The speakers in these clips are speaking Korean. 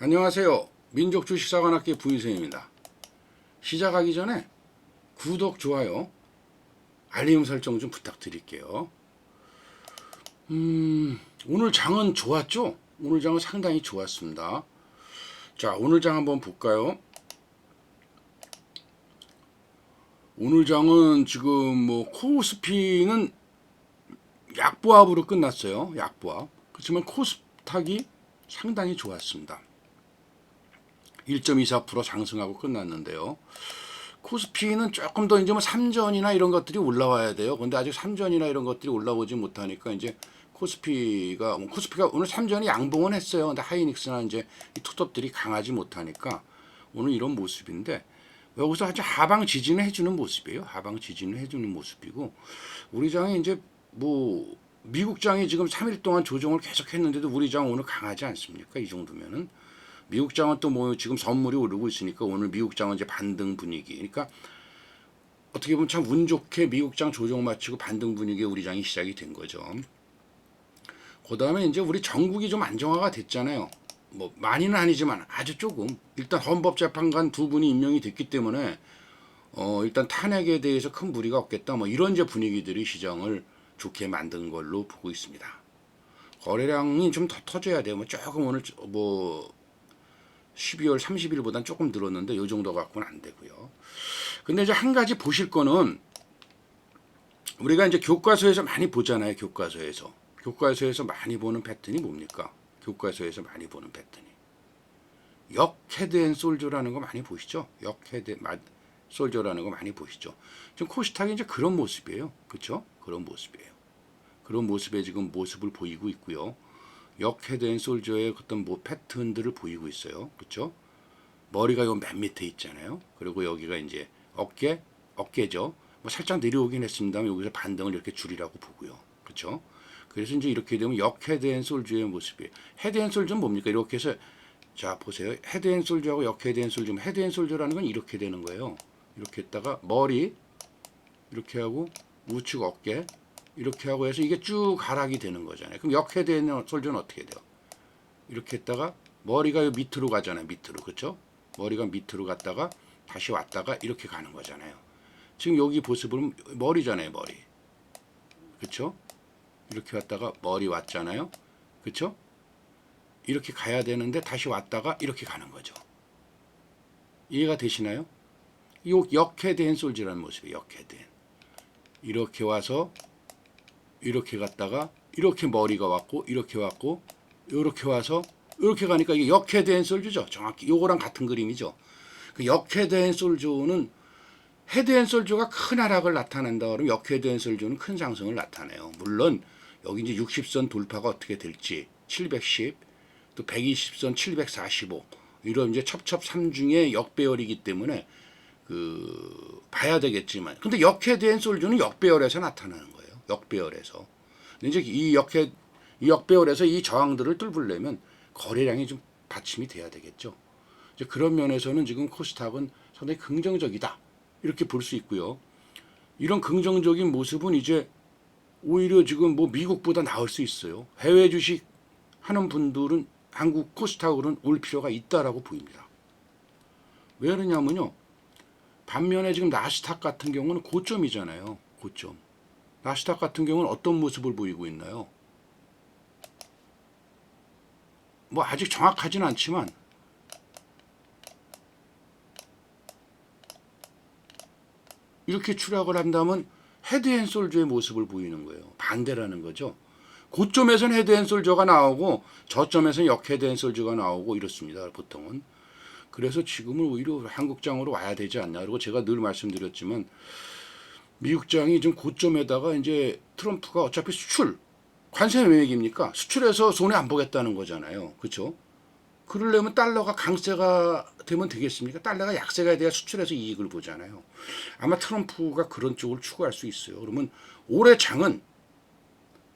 안녕하세요. 민족주식사관학교 부인생입니다. 시작하기 전에 구독, 좋아요, 알림 설정 좀 부탁드릴게요. 음, 오늘 장은 좋았죠? 오늘 장은 상당히 좋았습니다. 자, 오늘 장 한번 볼까요? 오늘 장은 지금 뭐 코스피는 약보합으로 끝났어요. 약보합. 그렇지만 코스닥이 상당히 좋았습니다. 1.24% 상승하고 끝났는데요. 코스피는 조금 더 이제 뭐 3전이나 이런 것들이 올라와야 돼요. 근데 아직 3전이나 이런 것들이 올라오지 못하니까 이제 코스피가 뭐 코스피가 오늘 3전이 양봉은 했어요. 근데 하이닉스나 이제 이 투톱들이 강하지 못하니까 오늘 이런 모습인데 여기서 아주 하방 지진을 해주는 모습이에요. 하방 지진을 해주는 모습이고 우리 장이 이제 뭐 미국 장이 지금 3일 동안 조정을 계속 했는데도 우리 장 오늘 강하지 않습니까? 이 정도면은 미국 장은 또 뭐 지금 선물이 오르고 있으니까 오늘 미국 장은 이제 반등 분위기. 그러니까 어떻게 보면 참 운 좋게 미국 장 조정 마치고 반등 분위기에 우리 장이 시작이 된 거죠. 그 다음에 이제 우리 전국이 좀 안정화가 됐잖아요. 뭐 많이는 아니지만 아주 조금 일단 헌법재판관 두 분이 임명이 됐기 때문에 어 일단 탄핵에 대해서 큰 무리가 없겠다 뭐 이런 이제 분위기들이 시장을 좋게 만든 걸로 보고 있습니다. 거래량이 좀 더 터져야 돼요. 뭐 조금 오늘 뭐 12월 30일보단 조금 늘었는데 이 정도 갖고는 안 되고요. 근데 이제 한 가지 보실 거는 우리가 이제 교과서에서 많이 보잖아요. 교과서에서 교과서에서 많이 보는 패턴이 뭡니까? 교과서에서 많이 보는 패턴이 역 헤드 앤 솔저라는 거 많이 보시죠? 역 헤드 솔저라는 거 많이 보시죠? 지금 코스닥이 이제 그런 모습이에요. 그렇죠? 그런 모습이에요. 그런 모습의 지금 모습을 보이고 있고요. 역 헤드앤 솔저의 어떤 뭐 패턴들을 보이고 있어요. 그렇죠? 머리가 요 맨 밑에 있잖아요. 그리고 여기가 이제 어깨 어깨죠. 뭐 살짝 내려오긴 했습니다만 여기서 반등을 이렇게 줄이라고 보고요. 그렇죠? 그래서 이제 이렇게 되면 역 헤드앤 솔저의 모습이에요. 헤드앤 솔저는 뭡니까? 이렇게 해서 자 보세요. 헤드앤 솔저하고 역 헤드앤 솔저 헤드앤 솔저라는 건 이렇게 되는 거예요. 이렇게 했다가 머리 이렇게 하고 우측 어깨 이렇게 하고 해서 이게 쭉 하락이 되는 거잖아요. 그럼 역 헤드앤솔저는 어떻게 돼요? 이렇게 했다가 머리가 요 밑으로 가잖아요. 밑으로 그렇죠? 머리가 밑으로 갔다가 다시 왔다가 이렇게 가는 거잖아요. 지금 여기 모습은 머리잖아요. 머리 그렇죠? 이렇게 왔다가 머리 왔잖아요. 그렇죠? 이렇게 가야 되는데 다시 왔다가 이렇게 가는 거죠. 이해가 되시나요? 이 역헤드앤 솔지라는 모습이에요. 역헤드앤. 이렇게 와서 이렇게 갔다가 이렇게 머리가 왔고 이렇게 왔고 이렇게 와서 이렇게 가니까 이게 역헤드앤 솔주죠. 정확히 요거랑 같은 그림이죠. 그 역헤드앤 솔조는 헤드앤솔조가 큰 하락을 나타낸다 그러면 역헤드앤솔조는 큰 상승을 나타내요. 물론 여기 이제 60선 돌파가 어떻게 될지 710, 또 120선 745 이런 이제 첩첩 삼중의 역배열이기 때문에 그 봐야 되겠지만 근데 역헤드앤솔조는 역배열에서 나타나는. 역배열에서. 이제 이 역헤 이 역배열에서 이 저항들을 뚫으려면 거래량이 좀 받침이 돼야 되겠죠. 이제 그런 면에서는 지금 코스닥은 상당히 긍정적이다. 이렇게 볼 수 있고요. 이런 긍정적인 모습은 이제 오히려 지금 뭐 미국보다 나을 수 있어요. 해외 주식 하는 분들은 한국 코스닥으로는 올 필요가 있다라고 보입니다. 왜 그러냐면요. 반면에 지금 나스닥 같은 경우는 고점이잖아요. 고점. 나스닥 같은 경우는 어떤 모습을 보이고 있나요? 뭐 아직 정확하진 않지만 이렇게 추락을 한다면 헤드앤솔저의 모습을 보이는 거예요. 반대라는 거죠. 고점에서는 헤드앤솔저가 나오고 저점에서는 역헤드앤솔저가 나오고 이렇습니다. 보통은. 그래서 지금은 오히려 한국장으로 와야 되지. 그리고 제가 늘 말씀드렸지만 미국장이 좀 고점에다가 이제 트럼프가 어차피 수출 관세 매매기입니까? 수출해서 손해 안 보겠다는 거잖아요. 그렇죠? 그러려면 달러가 강세가 되면 되겠습니까? 달러가 약세가 돼야 수출해서 이익을 보잖아요. 아마 트럼프가 그런 쪽을 추구할 수 있어요. 그러면 올해 장은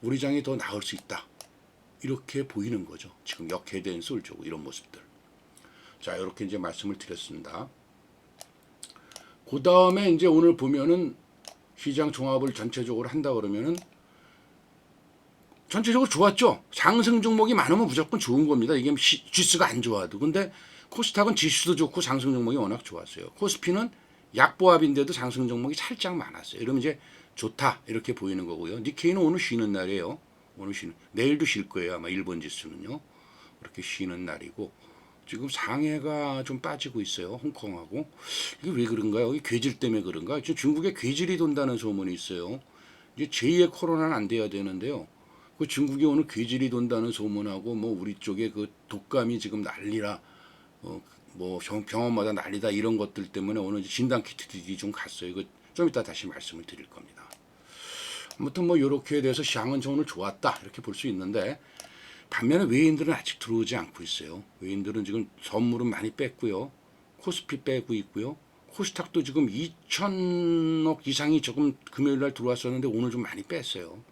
우리 장이 더 나을 수 있다. 이렇게 보이는 거죠. 지금 역해된 솔조고 이런 모습들. 자, 이렇게 이제 말씀을 드렸습니다. 그 다음에 이제 오늘 보면은 시장 종합을 전체적으로 한다 그러면은 전체적으로 좋았죠. 상승 종목이 많으면 무조건 좋은 겁니다. 이게 시- 지수가 안 좋아도. 근데 코스닥은 지수도 좋고 상승 종목이 워낙 좋았어요. 코스피는 약보합인데도 상승 종목이 살짝 많았어요. 이러면 이제 좋다 이렇게 보이는 거고요. 니케이는 오늘 쉬는 날이에요. 오늘 쉬는 내일도 쉴 거예요. 아마 일본 지수는요. 그렇게 쉬는 날이고 지금 상해가 좀 빠지고 있어요. 홍콩하고 이게 왜 그런가요? 이게 괴질 때문에 그런가? 지금 중국에 괴질이 돈다는 소문이 있어요. 이제 제2의 코로나는 안 돼야 되는데요. 그 중국에 오늘 괴질이 돈다는 소문하고 뭐 우리 쪽에 그 독감이 지금 난리라 어, 뭐 병- 병원마다 난리다 이런 것들 때문에 오늘 진단 키트들이 좀 갔어요. 이거 좀 이따 다시 말씀을 드릴 겁니다. 아무튼 뭐 이렇게 돼서 시장은 오늘 좋았다 이렇게 볼 수 있는데 반면에 외인들은 아직 들어오지 않고 있어요. 외인들은 지금 선물은 많이 뺐고요. 코스피 빼고 있고요. 코스닥도 지금 2천억 이상이 조금 금요일 날 들어왔었는데 오늘 좀 많이 뺐어요.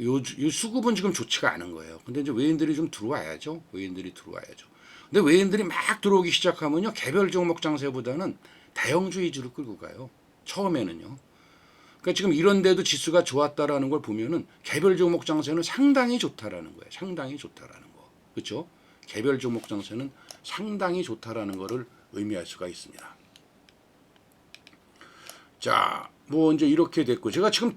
요, 요 수급은 지금 좋지가 않은 거예요. 근데 이제 외인들이 좀 들어와야죠. 외인들이 들어와야죠. 근데 외인들이 막 들어오기 시작하면요. 개별 종목 장세보다는 대형주 위주로 끌고 가요. 처음에는요. 그러니까 지금 이런데도 지수가 좋았다라는 걸 보면은 개별 종목 장세는 상당히 좋다라는 거예요. 상당히 좋다라는 거. 그렇죠? 개별 종목 장세는 상당히 좋다라는 거를 의미할 수가 있습니다. 자, 뭐 이제 이렇게 됐고 제가 지금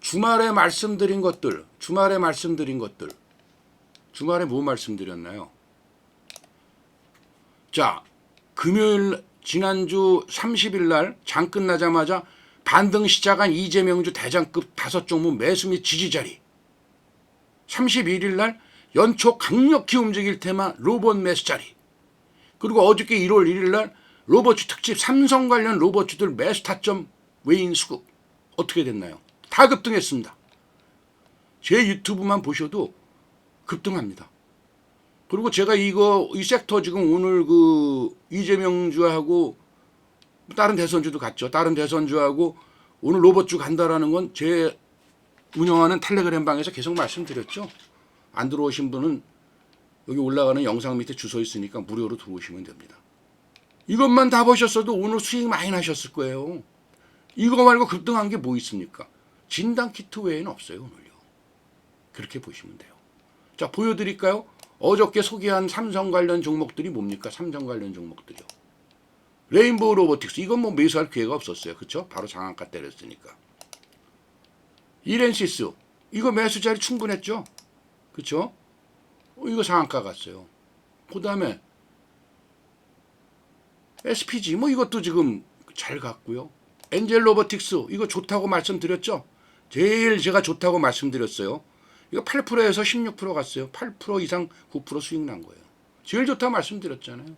주말에 말씀드린 것들, 주말에 말씀드린 것들, 주말에 뭐 말씀드렸나요? 자, 금요일 지난주 30일 날 장 끝나자마자 반등 시작한 이재명주 대장급 다섯 종목 매수 및 지지 자리. 31일 날 연초 강력히 움직일 테마 로봇 매수 자리. 그리고 어저께 1월 1일 날 로버츠 특집 삼성 관련 로버츠들 매수 타점 외인 수급 어떻게 됐나요? 다 급등했습니다. 제 유튜브만 보셔도 급등합니다. 그리고 제가 이거 이 섹터 지금 오늘 그 이재명주하고 다른 대선주도 갔죠. 다른 대선주하고 오늘 로봇주 간다라는 건 제 운영하는 텔레그램 방에서 계속 말씀드렸죠. 안 들어오신 분은 여기 올라가는 영상 밑에 주소 있으니까 무료로 들어오시면 됩니다. 이것만 다 보셨어도 오늘 수익 많이 나셨을 거예요. 이거 말고 급등한 게 뭐 있습니까? 진단 키트 외에는 없어요, 오늘요. 그렇게 보시면 돼요. 자, 보여드릴까요? 어저께 소개한 삼성 관련 종목들이 뭡니까? 삼성 관련 종목들이요. 레인보우 로보틱스 이건 뭐 매수할 기회가 없었어요. 그렇죠? 바로 장한가 때렸으니까. 이렌시스 이거 매수 자리 충분했죠? 그렇죠? 어, 이거 상한가 갔어요. 그 다음에 SPG 뭐 이것도 지금 잘 갔고요. 엔젤 로보틱스 이거 좋다고 말씀드렸죠? 제일 제가 좋다고 말씀드렸어요. 이거 8%에서 16% 갔어요. 8% 이상 9% 수익 난 거예요. 제일 좋다고 말씀드렸잖아요.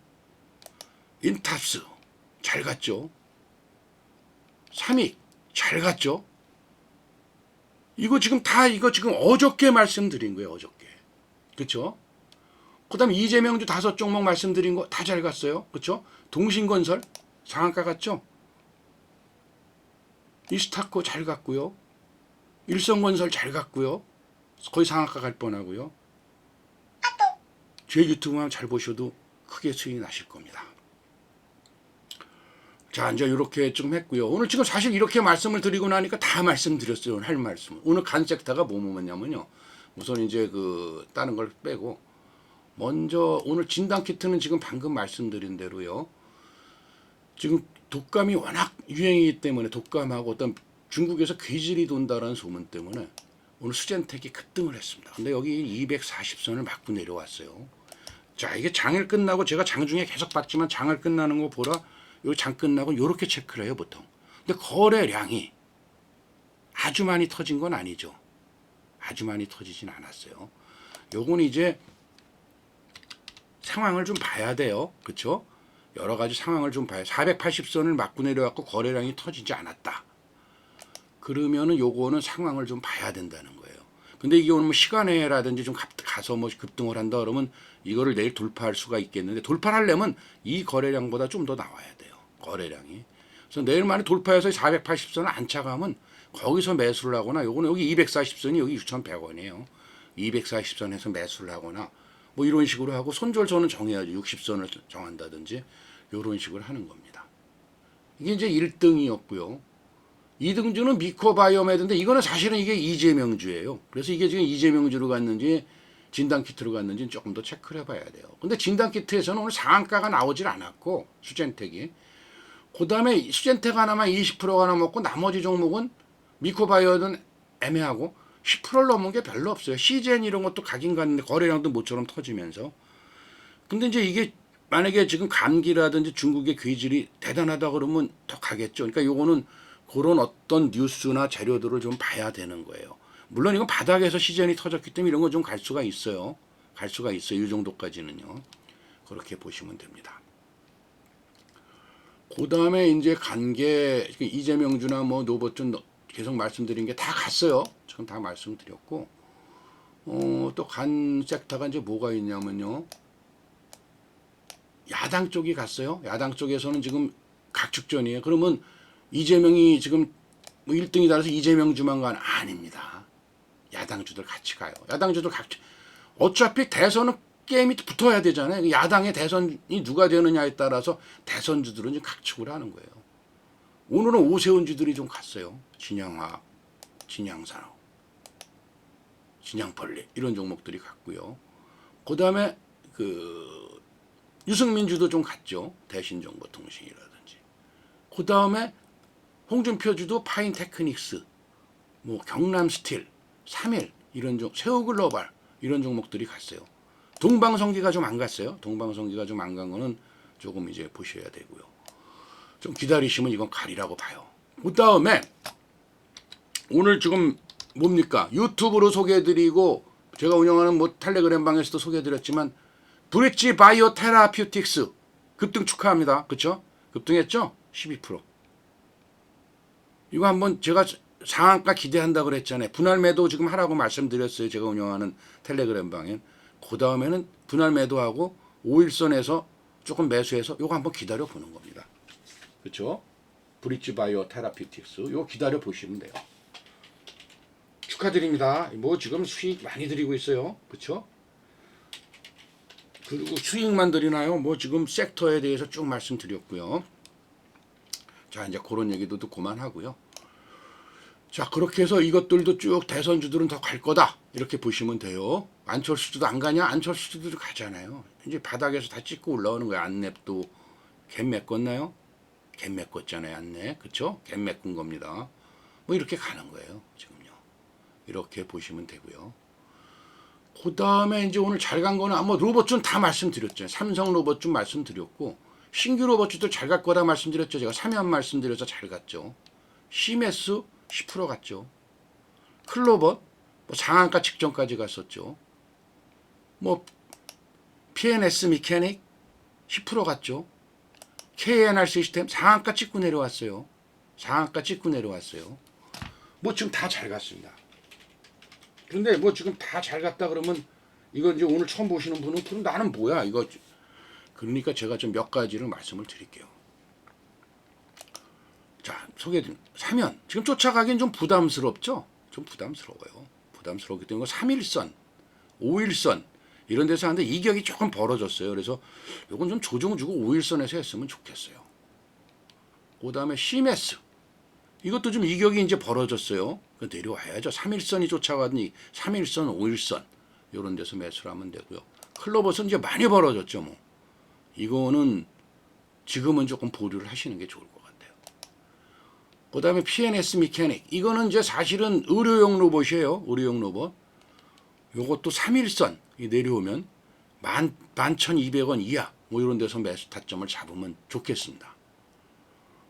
인탑스 잘 갔죠. 삼익 잘 갔죠. 이거 지금 다 이거 지금 어저께 말씀드린 거예요. 어저께. 그렇죠? 그다음 이재명주 다섯 종목 말씀드린 거 다 잘 갔어요. 그렇죠? 동신건설 상한가 갔죠? 이스타코 잘 갔고요. 일성건설 잘 갔고요. 거의 상한가 갈 뻔하고요. 제 유튜브만 잘 보셔도 크게 수익이 나실 겁니다. 자, 이제 이렇게 좀 했고요. 오늘 지금 사실 이렇게 말씀을 드리고 나니까 다 말씀드렸어요. 할 말씀. 오늘 간 섹터가 뭐 뭐냐면요. 우선 이제 그 다른 걸 빼고 먼저 오늘 진단 키트는 지금 방금 말씀드린 대로요. 지금 독감이 워낙 유행이기 때문에 독감하고 어떤 중국에서 괴질이 돈다라는 소문 때문에 오늘 수젠텍이 급등을 했습니다. 근데 여기 240선을 맞고 내려왔어요. 자, 이게 장일 끝나고 제가 장중에 계속 봤지만 장을 끝나는 거 보라. 요 장 끝나고 요렇게 체크를 해요, 보통. 근데 거래량이 아주 많이 터진 건 아니죠. 아주 많이 터지진 않았어요. 요거는 이제 상황을 좀 봐야 돼요. 그렇죠? 여러 가지 상황을 좀 봐야 480선을 맞고 내려왔고 거래량이 터지지 않았다. 그러면은 요거는 상황을 좀 봐야 된다는 거예요. 근데 이게 오늘 뭐 시간에라든지 좀 가- 가서 뭐 급등을 한다 그러면 이거를 내일 돌파할 수가 있겠는데 돌파하려면 이 거래량보다 좀 더 나와야 돼요. 거래량이. 그래서 내일 만에 돌파해서 480선을 안 차가면 거기서 매수를 하거나 요거는 여기 240선이 여기 6,100원이에요. 240선에서 매수를 하거나 뭐 이런 식으로 하고 손절선은 정해야죠. 60선을 정한다든지 이런 식으로 하는 겁니다. 이게 이제 1등이었고요. 이등주는 미코바이오메드인데 이거는 사실은 이게 이재명주예요. 그래서 이게 지금 이재명주로 갔는지 진단 키트로 갔는지 조금 더 체크를 해봐야 돼요. 근데 진단 키트에서는 오늘 상한가가 나오질 않았고 수젠텍이 그 다음에 수젠텍 하나만 20%가 넘었고 나머지 종목은 미코바이오는 애매하고 10%를 넘은 게 별로 없어요. 시젠 이런 것도 가긴 갔는데 거래량도 모처럼 터지면서 근데 이제 이게 만약에 지금 감기라든지 중국의 괴질이 대단하다 그러면 더 가겠죠. 그러니까 요거는 그런 어떤 뉴스나 재료들을 좀 봐야 되는 거예요. 물론 이건 바닥에서 시즌이 터졌기 때문에 이런 건 좀 갈 수가 있어요. 갈 수가 있어요. 이 정도까지는요. 그렇게 보시면 됩니다. 그 다음에 이제 간 게 이재명주나 뭐 노버튼 계속 말씀드린 게 다 갔어요. 지금 다 말씀드렸고, 어, 또 간 섹터가 이제 뭐가 있냐면요. 야당 쪽이 갔어요. 야당 쪽에서는 지금 각축전이에요. 그러면 이재명이 지금 뭐 1등이다 해서 이재명 주만 간 아닙니다. 야당 주들 같이 가요. 야당 주들 각축 어차피 대선은 게임이 붙어야 되잖아요. 야당의 대선이 누가 되느냐에 따라서 대선주들은 좀 각축을 하는 거예요. 오늘은 오세훈주들이 좀 갔어요. 진양화, 진양산업, 진양벌레 이런 종목들이 갔고요. 그 다음에 그 유승민주도 좀 갔죠. 대신정보통신이라든지. 그 다음에 홍준표주도 파인 테크닉스, 뭐 경남 스틸, 3일 이런 종 세우 글로벌 이런 종목들이 갔어요. 동방성기가 좀 안 갔어요. 동방성기가 좀 안 간 거는 조금 이제 보셔야 되고요. 좀 기다리시면 이건 가리라고 봐요. 그 다음에 오늘 지금 뭡니까 유튜브로 소개해드리고 제가 운영하는 뭐 텔레그램 방에서도 소개해드렸지만 브릿지 바이오 테라퓨틱스 급등 축하합니다. 그렇죠? 급등했죠? 12%. 이거 한번 제가 상한가 기대한다 그랬잖아요. 분할 매도 지금 하라고 말씀드렸어요. 제가 운영하는 텔레그램 방엔. 그 다음에는 분할 매도하고 5일선에서 조금 매수해서 요거 한번 기다려 보는 겁니다. 그렇죠? 브릿지 바이오 테라피틱스 요거 기다려 보시면 돼요. 축하드립니다. 뭐 지금 수익 많이 드리고 있어요. 그렇죠? 그리고 수익만 드리나요? 뭐 지금 섹터에 대해서 쭉 말씀드렸고요. 자 이제 그런 얘기도 또 그만하고요. 자 그렇게 해서 이것들도 쭉 대선주들은 더갈 거다 이렇게 보시면 돼요. 안철수도 안 가냐? 안철수도 가잖아요. 이제 바닥에서 다 찍고 올라오는 거예요. 안랩도 갭 메꿨나요? 갭 메꿨잖아요. 안랩 그쵸? 갭 메꾼 겁니다. 뭐 이렇게 가는 거예요. 지금요. 이렇게 보시면 되고요. 그 다음에 이제 오늘 잘 간 거는 아마 로봇준 다 말씀드렸죠. 삼성 로봇준 말씀드렸고 신규 로봇주도 잘 갈 거다 말씀드렸죠. 제가 3연 말씀드려서 잘 갔죠. 시메스 10% 갔죠. 클로버 뭐 상한가 직전까지 갔었죠. 뭐 PNS 미케닉 10% 갔죠. KNR 시스템 상한가 찍고 내려왔어요. 상한가 찍고 내려왔어요. 뭐 지금 다 잘 갔습니다. 그런데 뭐 지금 다 잘 갔다 그러면 이거 이제 오늘 처음 보시는 분은 그럼 나는 뭐야 이거 그러니까 제가 좀 몇 가지를 말씀을 드릴게요. 자, 소개해드린 사면 지금 쫓아가긴 좀 부담스럽죠? 좀 부담스러워요. 부담스럽기 때문에 3일선, 5일선 이런 데서 하는데 이격이 조금 벌어졌어요. 그래서 이건 좀 조정 주고 5일선에서 했으면 좋겠어요. 그 다음에 시메스 이것도 좀 이격이 이제 벌어졌어요. 그 내려와야죠. 3일선이 쫓아가더니 3일선, 5일선 이런 데서 매수를 하면 되고요. 클로버스는 이제 많이 벌어졌죠. 뭐 이거는 지금은 조금 보류를 하시는 게 좋을 것 같아요. 그 다음에 PNS 미케닉. 이거는 이제 사실은 의료용 로봇이에요. 의료용 로봇. 요것도 3일선 이 내려오면 만, 11,200원 이하 뭐 이런 데서 매수 타점을 잡으면 좋겠습니다.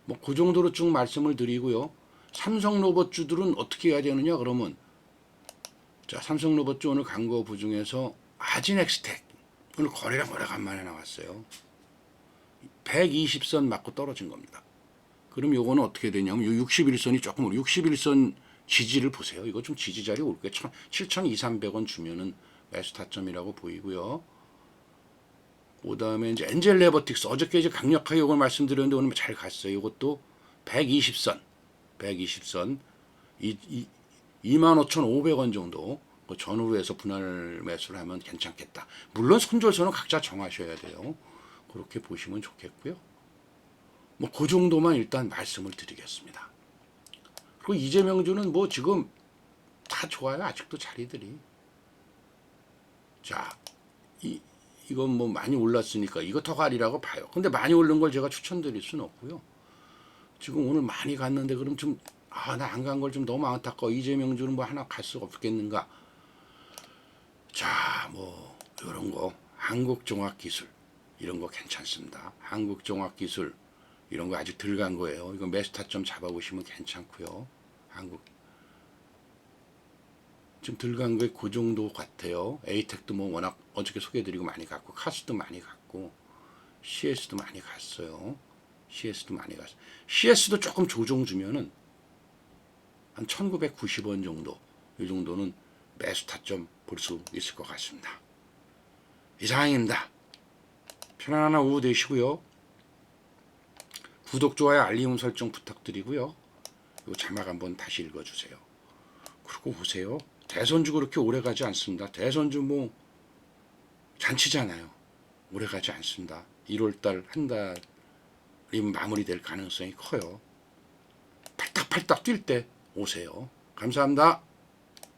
뭐 그 정도로 쭉 말씀을 드리고요. 삼성 로봇주들은 어떻게 해야 되느냐 그러면 자 삼성 로봇주 오늘 간거 부중에서 아진엑스텍 오늘 거래가 오래간만에 나왔어요. 120선 맞고 떨어진 겁니다. 그럼 요거는 어떻게 되냐면 요 61선이 조금 61선 지지를 보세요. 이거 좀 지지 자리 올 거예요. 7,200원 주면은 매수 타점이라고 보이고요. 그 다음에 이제 엔젤 레버틱스 어저께 이제 강력하게 이걸 말씀드렸는데 오늘 잘 갔어요. 이것도 120선, 120선 이, 이 25,500원 정도 그 전후에서 분할 매수를 하면 괜찮겠다. 물론 손절선은 각자 정하셔야 돼요. 그렇게 보시면 좋겠고요. 뭐 그 정도만 일단 말씀을 드리겠습니다. 그리고 이재명주는 뭐 지금 다 좋아요. 아직도 자리들이. 자, 이 이건 뭐 많이 올랐으니까 이거 더 가리라고 봐요. 근데 많이 오른 걸 제가 추천드릴 수는 없고요. 지금 오늘 많이 갔는데 그럼 좀 아 나 안 간 걸 좀 너무 안타까워. 이재명주는 뭐 하나 갈 수가 없겠는가? 자, 뭐 이런 거 한국종합기술 이런 거 괜찮습니다. 한국종합기술 이런 거 아직 덜 간 거예요. 이거 메스타점 잡아보시면 괜찮고요. 한국 좀 덜 간 게 그 정도 같아요. 에이텍도 뭐 워낙 어저께 소개해드리고 많이 갔고 카스도 많이 갔고 CS도 많이 갔어요. CS도 많이 갔어. CS도 조금 조정 주면은 한 1990원 정도 이 정도는 매수 타점 볼 수 있을 것 같습니다. 이상입니다. 편안한 오후 되시고요. 구독, 좋아요, 알림 설정 부탁드리고요. 이 자막 한번 다시 읽어주세요. 그러고 보세요. 대선주 그렇게 오래 가지 않습니다. 대선주 뭐 잔치잖아요. 오래 가지 않습니다. 1월달 한 달이면 마무리될 가능성이 커요. 팔딱팔딱 뛸 때 오세요. 감사합니다.